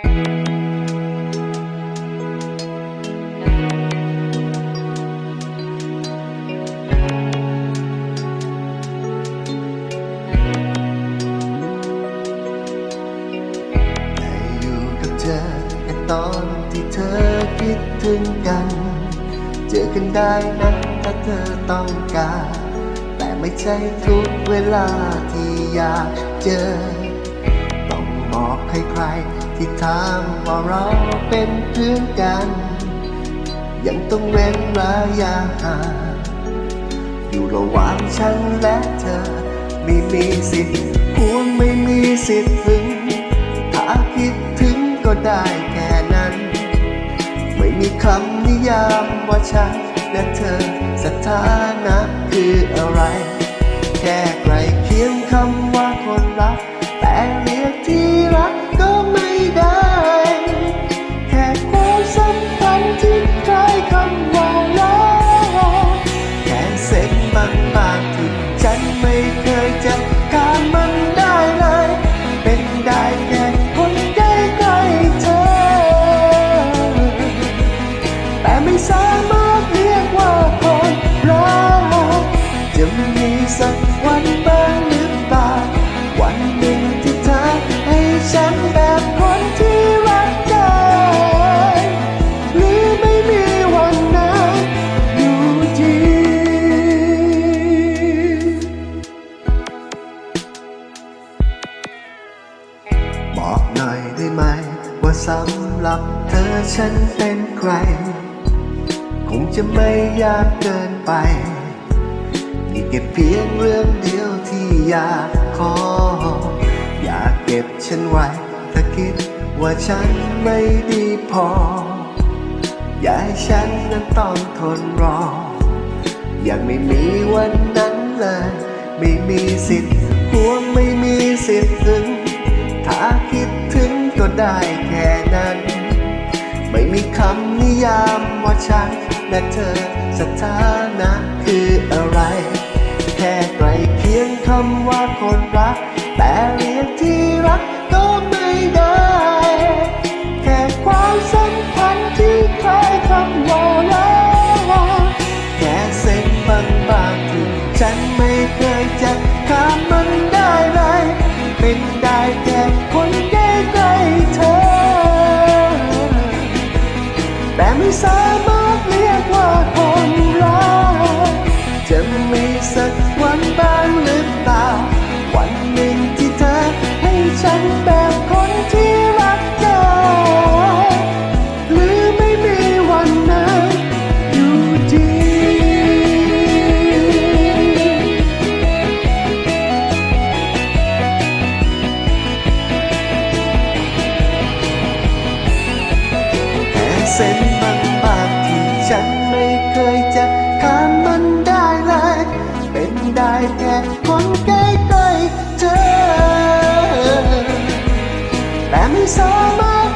ตอนที่เธอคิดถึงกัน เจอกันได้นะถ้าเธอต้องการ แต่ไม่ใช่ทุกเวลาที่อยากเจอ ต้องบอกใครๆ ที่ถามว่าเราเป็นเพื่อนกัน ยังต้องเว้นระยะห่างอยู่ระหว่างฉันและเธอ ไม่มีสิทธิ์ห่วงไม่มีสิทธิ์ถึง ถ้าคิดถึงก็ได้แค่นั้น ไม่มีคำนิยามว่าฉันและเธอสถานะคืออะไร ส้ บอกหน่อยได้ไหม ว่าสำหรับเธอฉันเป็นใคร คงจะไม่ยากเกินไป นี่แค่เพียงเรื่องเดียวที่อยากขอ อยากเก็บฉันไว้ถ้าคิดว่าฉันไม่ดีพอ อย่าให้ฉันนั้นต้องทนรอ อยังไม่มีวันนั้นเลย ไม่มีสิทธิ์ห่วงไม่มีสิทธิ์ถึง คิดถึงก็ได้แค่นั้น ไม่มีคำนิยามว่าฉันและเธอสถานะคืออะไร แค่ไกลเคียงคำว่าคนรักแต่ เส้นบางๆที่ฉันไม่เคยจะข้ามมันได้เลย เป็นได้แค่คนใกล้ๆเธอ แต่ไม่สามารถ